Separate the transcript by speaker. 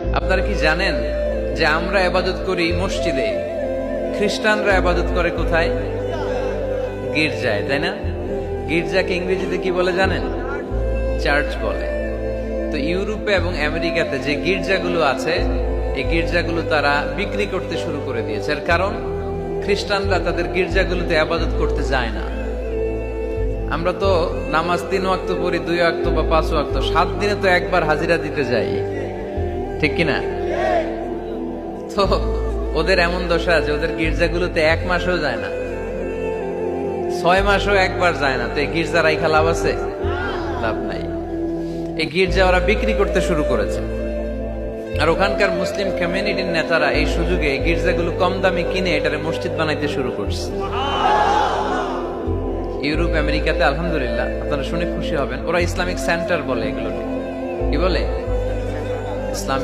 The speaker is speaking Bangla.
Speaker 1: আপনারা কি জানেন যে আমরা আবাদত করি মসজিদে? খ্রিস্টানরা আবাদত করে কোথায়? গির্জায়, তাই না? গির্জাকে ইংরেজিতে কি বলে জানেন? চার্চ বলে। তো ইউরোপে এবং আমেরিকাতে যে গির্জাগুলো আছে, এই গির্জাগুলো তারা বিক্রি করতে শুরু করে দিয়েছে। এর কারণ, খ্রিস্টানরা তাদের গির্জাগুলোতে আবাদত করতে যায় না। আমরা তো নামাজ তিন ওয়াক্ত পড়ি, দুই ওয়াক্ত বা পাঁচ ওয়াক্ত, সাত দিনে তো একবার হাজিরা দিতে যাই। ঠিক কিনা? তো, ওদের এমন দশা আছে, ওদের গির্জাগুলোতে এক মাসও যায় না। ছয় মাসও একবার যায় না। তো এই গির্জা রাইখা লাভ আছে? লাভ নাই। এই গির্জা ওরা বিক্রি করতে শুরু করেছে। আর ওখানকার মুসলিম কমিউনিটির নেতারা এই সুযোগে এই গির্জাগুলো কম দামে কিনে এটারে মসজিদ বানাইতে শুরু করছে। ইউরোপ, আমেরিকাতে আলহামদুলিল্লাহ, আপনারা শুনে খুশি হবেন। ওরা ইসলামিক সেন্টার বলে এগুলোকে। কি বলে? ইসলামিক